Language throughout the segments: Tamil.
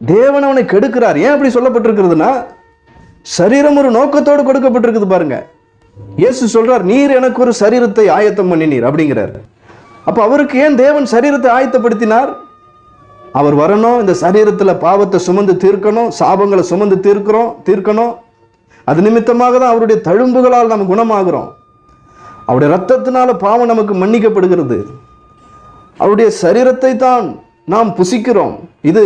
தேவன் அவனை கெடுக்கிறார். ஏன் அப்படி சொல்லப்பட்டிருக்கிறதுனா சரீரம் ஒரு நோக்கத்தோடு கொடுக்கப்பட்டிருக்குது பாருங்க. இயேசு சொல்றார் நீர் எனக்கு ஒரு சரீரத்தை ஆயத்தம் பண்ணினீர் அப்படிங்கிறார். அப்போ அவருக்கு ஏன் தேவன் சரீரத்தை ஆயத்தப்படுத்தினார்? அவர் வரணும் இந்த சரீரத்தில் பாவத்தை சுமந்து தீர்க்கணும் சாபங்களை சுமந்து தீர்க்கிறோம் தீர்க்கணும். அது நிமித்தமாக தான் அவருடைய தழும்புகளால் நம்ம குணமாகிறோம். அவருடைய ரத்தத்தினால பாவம் நமக்கு மன்னிக்கப்படுகிறது. அவருடைய சரீரத்தை தான் நாம் புசிக்கிறோம். இது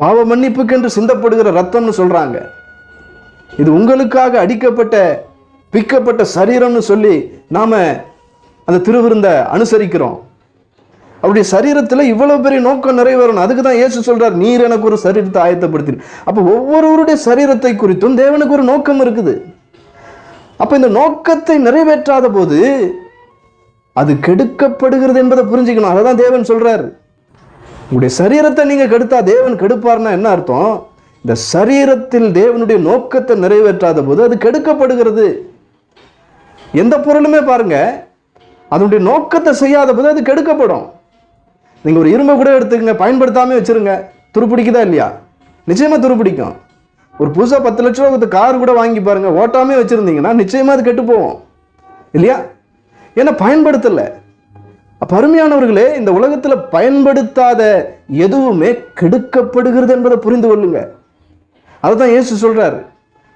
பாவ மன்னிப்புக்கென்று சிந்தப்படுகிற ரத்தம்னு சொல்றாங்க. இது உங்களுக்காக அடிக்கப்பட்ட பிக்கப்பட்ட சரீரம்னு சொல்லி நாம அந்த திருவிருந்த அனுசரிக்கிறோம். அவருடைய சரீரத்தில் இவ்வளவு பெரிய நோக்கம் நிறைவேறணும். அதுக்கு தான் இயேசு சொல்றார் நீர் எனக்கு ஒரு சரீரத்தை ஆயத்தப்படுத்தி அப்போ ஒவ்வொருவருடைய சரீரத்தை குறித்தும் தேவனுக்கு ஒரு நோக்கம் இருக்குது. அப்போ இந்த நோக்கத்தை நிறைவேற்றாத போது அது கெடுக்கப்படுகிறது என்பதை புரிஞ்சுக்கணும். அதை தான் தேவன் சொல்றார். உங்களுடைய சரீரத்தை நீங்கள் கெடுத்தா தேவன் கெடுப்பார்னா என்ன அர்த்தம்? இந்த சரீரத்தில் தேவனுடைய நோக்கத்தை நிறைவேற்றாத போது அது கெடுக்கப்படுகிறது. எந்த பொருளுமே பாருங்க. அதனுடைய நோக்கத்தை செய்யாத போது அது கெடுக்கப்படும். நீங்கள் ஒரு இரும்பை கூட எடுத்துக்கங்க பயன்படுத்தாமல் வச்சிருங்க. துருப்பிடிக்குதா இல்லையா? நிச்சயமாக துருப்பிடிக்கும். ஒரு புதுசாக பத்து லட்ச ரூபா கொடுத்து கார் கூட வாங்கி பாருங்கள் ஓட்டாமே வச்சுருந்தீங்கன்னா நிச்சயமாக அது கெட்டு போவோம் இல்லையா? ஏன்னா பயன்படுத்தலை. அப்போ அருமையானவர்களே இந்த உலகத்தில் பயன்படுத்தாத எதுவுமே கெடுக்கப்படுகிறது என்பதை புரிந்து கொள்ளுங்க. அதுதான் இயேசு சொல்றார்.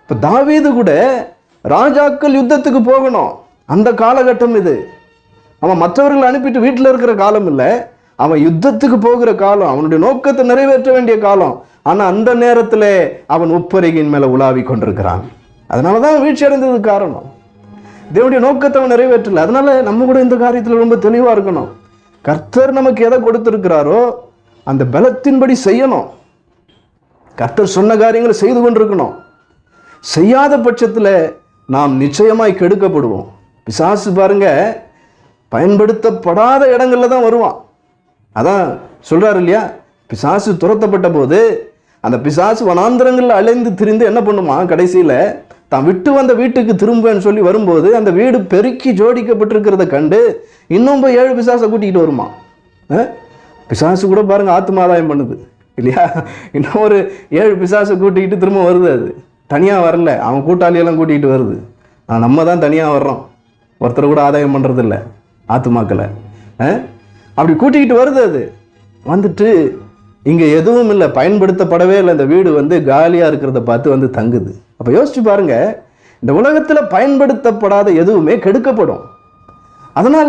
இப்போ தாவீது கூட ராஜாக்கள் யுத்தத்துக்கு போகணும். அந்த காலகட்டம் இது. அவன் மற்றவர்களை அனுப்பிட்டு வீட்டில் இருக்கிற காலம் இல்லை. அவன் யுத்தத்துக்கு போகிற காலம் அவனுடைய நோக்கத்தை நிறைவேற்ற வேண்டிய காலம். ஆனால் அந்த நேரத்தில் அவன் உப்பரிகையின் மேலே உலாவி கொண்டிருக்கிறான். அதனால தான் வீழ்ச்சி அடைந்ததுக்கு காரணம். தேவனுடைய நோக்கத்தை அவன் நிறைவேற்றல. அதனால நம்ம கூட இந்த காரியத்தில் ரொம்ப தெளிவாக இருக்கணும். கர்த்தர் நமக்கு எதை கொடுத்துருக்கிறாரோ அந்த பலத்தின்படி செய்யணும். கர்த்தர் சொன்ன காரியங்களை செய்து கொண்டிருக்கணும். செய்யாத பட்சத்தில் நாம் நிச்சயமாய் கெடுக்கப்படுவோம். பிசாசு பாருங்க பயன்படுத்தப்படாத இடங்களில் தான் வருவான். அதான் சொல்றாரு இல்லையா? பிசாசு துரத்தப்பட்ட போது அந்த பிசாசு வனாந்திரங்களில் அலைந்து திரிந்து என்ன பண்ணுமா கடைசியில் தான் விட்டு வந்த வீட்டுக்கு திரும்பன்னு சொல்லி வரும்போது அந்த வீடு பெருக்கி ஜோடிக்கப்பட்டிருக்கிறத கண்டு இன்னும் போய் ஏழு பிசாசை கூட்டிகிட்டு வருமா? பிசாசு கூட பாருங்கள் ஆத்மாதாயம் பண்ணுது. இல்லையா? இன்னும் ஒரு ஏழு பிசாசை கூட்டிக்கிட்டு திரும்ப வருது அது. தனியாக வரல. அவன் கூட்டாளியெல்லாம் கூட்டிகிட்டு வருது. ஆனா, நம்ம தான் தனியாக வர்றோம். ஒருத்தர் கூட ஆதாயம் பண்ணுறதில்ல ஆத்துமாக்களை. அப்படி கூட்டிக்கிட்டு வருது அது. வந்துட்டு இங்கே எதுவும் இல்லை பயன்படுத்தப்படவே இல்லை. இந்த வீடு வந்து காலியாக இருக்கிறத பார்த்து வந்து தங்குது. அப்போ யோசிச்சு பாருங்க இந்த உலகத்தில் பயன்படுத்தப்படாத எதுவுமே கெடுக்கப்படும். அதனால